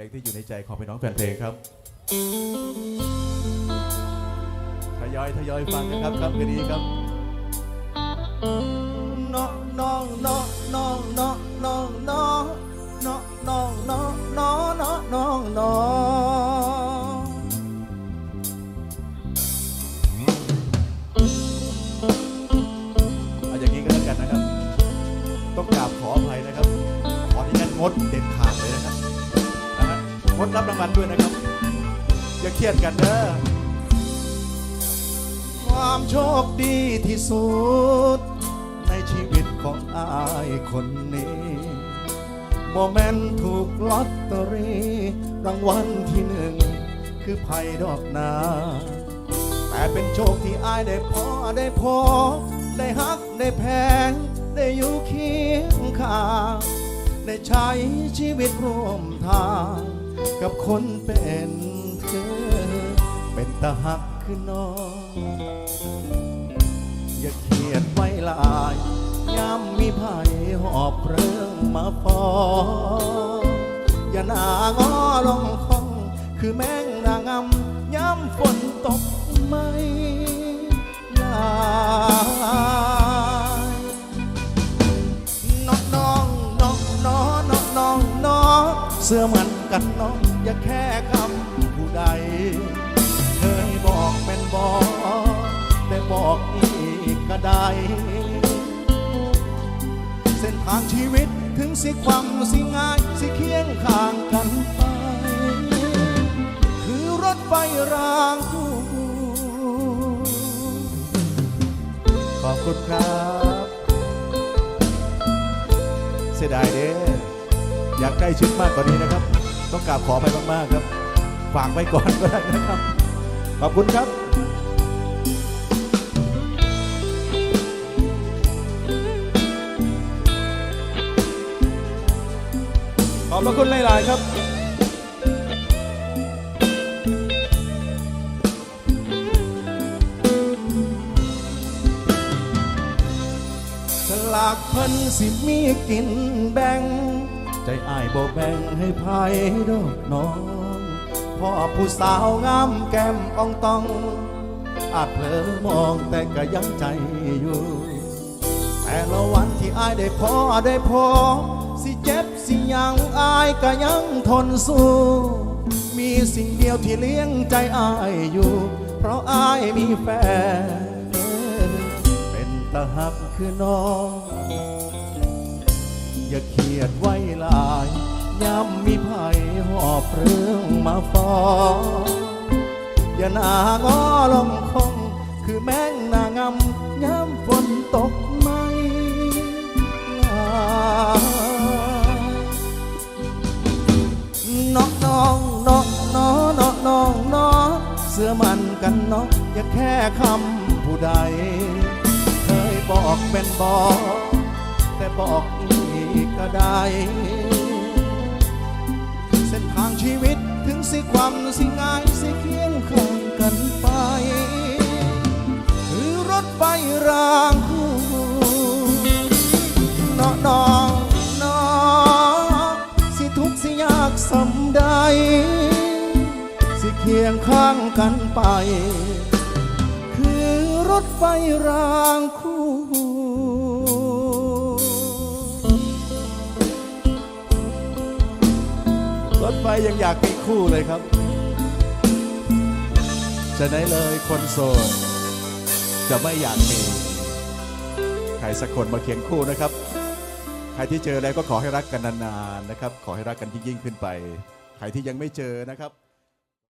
ลงที่อยู่ในใจของพี่น้องแฟนเพลงครับทยอยทยอยฟังนะครับครับคืนนี้ครับน้องน้องน้องน้องน้องน้องน้องน้องน้องน้องน้องน้องน้องน้องเอาอย่างนี้ก็แล้วกันนะครับ ต้องกราบขออภัยนะครับ ขอที่นั้นงดเด็ดขาดเลยนะครับนะ ฮะงดรับรางวัลด้วยนะครับ อย่าเครียดกันเด้อความโชคดีที่สุด ในชีวิตของอายคนนี้โมเมนต์ถูกลอตเตอรี่รางวัลที่หนึ่ง คือไพ่ดอกนาแต่เป็นโชคที่อายได้พอได้พอ ได้ฮักได้แพง ได้อยู่เคียงข้างได้ใช้ชีวิตร่วมทาง กับคนเป็นเธอ เป็นตาหักคือน้อง อย่าเครียดไว้ลายย้ำมีไผ่หอบเรื่องมาฟ้องอย่าหนางอลงคอง คือแมงนางำย้ำฝนตกไม่ลายน้องน้องน้องน้องน้องน้องน้องเสื้อมัน กันน้องอย่าแค่คำผู้ใด เคยบอกเป็นบอกแต่บอกอีกก็ได้ เส้นทางชีวิตถึงสิความสิง่ายสิเคียงข้างกันไป คือรถไฟรางคู่ขอบคุณครับเสียดายเด้อยากใกล้ชิดมากกว่านี้นะครับ ต้องกราบขอไปมาก ๆ ครับฝากไว้ก่อนก็ได้นะครับ ขอบคุณครับ ขอบพระคุณหลาย ๆ ครับสลากเพิ่นสิมีกินแบ่ง ใจอ้ายบ่แบ่งให้ไผดอกน้องพ่อผู้สาวงามแก้มอ่องตอง อาจเผลอมองแต่ก็ยังใจอยู่ แต่ละวันที่อายได้พอได้พอ สิเจ็บสิยังอายก็ยังทนสู้ มีสิ่งเดียวที่เลี้ยงใจอายอยู่ เพราะอายมีแฟน เป็นตาหักคือน้อง อย่าเครียดไว้ลายย้ำมีไผ่หอบเรื่องมาฟ้องอย่าหนางอลงคง คือแมงนางำย้ำฝนตกไม่ลายน้องน้องน้องน้องน้องน้องน้อเสื้อมันกันเนาะอย่าแค่คำผู้ใด เคยบอกเป็นบอกแต่บอก ก็ได้ เส้นทางชีวิตถึงสิความสิง่ายสิเคียงข้างกันไปคือรถไฟรางคู่น้องน้องนอสิทุกสิยากสำใด สิเคียงข้างกันไป คือรถไฟรางค ยังอยากมีคู่เลยครับ จะไหนเลยคนโสดจะไม่อยากมี ใครสักคนมาเคียงคู่นะครับ ใครที่เจอแล้วก็ขอให้รักกันนานๆนะครับ ขอให้รักกันยิ่งๆขึ้นไป ใครที่ยังไม่เจอนะครับ